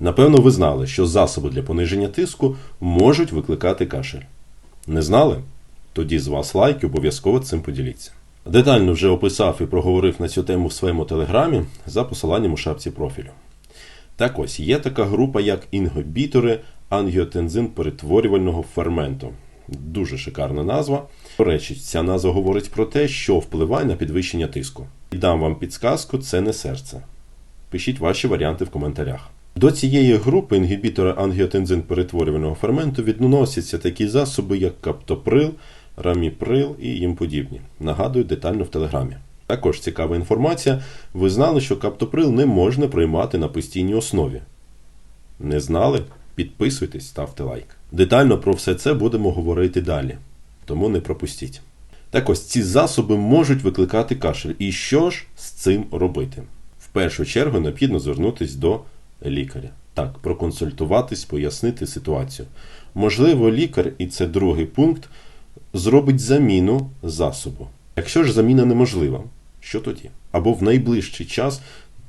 Напевно, ви знали, що засоби для пониження тиску можуть викликати кашель. Не знали? Тоді з вас лайк і обов'язково цим поділіться. Детально вже описав і проговорив на цю тему в своєму телеграмі за посиланням у шапці профілю. Так ось є така група, як інгібітори ангіотензин перетворювального ферменту. Дуже шикарна назва. До речі, ця назва говорить про те, що впливає на підвищення тиску. І дам вам підсказку, це не серце. Пишіть ваші варіанти в коментарях. До цієї групи інгібітора ангіотензин перетворювального ферменту відносяться такі засоби, як каптоприл, раміприл і їм подібні. Нагадую детально в телеграмі. Також цікава інформація. Ви знали, що каптоприл не можна приймати на постійній основі. Не знали? Підписуйтесь, ставте лайк. Детально про все це будемо говорити далі, тому не пропустіть. Так ось ці засоби можуть викликати кашель. І що ж з цим робити? В першу чергу необхідно звернутися до лікаря. Так, проконсультуватись, пояснити ситуацію. Можливо, лікар, і це другий пункт, зробить заміну засобу. Якщо ж заміна неможлива, що тоді? Або в найближчий час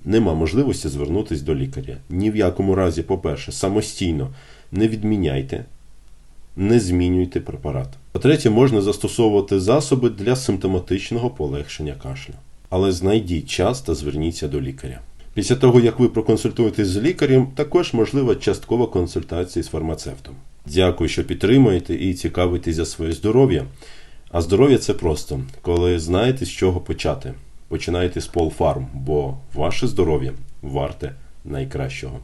нема можливості звернутися до лікаря. Ні в якому разі, по-перше, самостійно не відміняйте, не змінюйте препарат. По-третє, можна застосовувати засоби для симптоматичного полегшення кашлю. Але знайдіть час та зверніться до лікаря. Після того, як ви проконсультуєтесь з лікарем, також можлива часткова консультація з фармацевтом. Дякую, що підтримуєте і цікавитесь за своє здоров'я. А здоров'я це просто, коли знаєте, з чого почати. Починайте з полфарм, бо ваше здоров'я варте найкращого.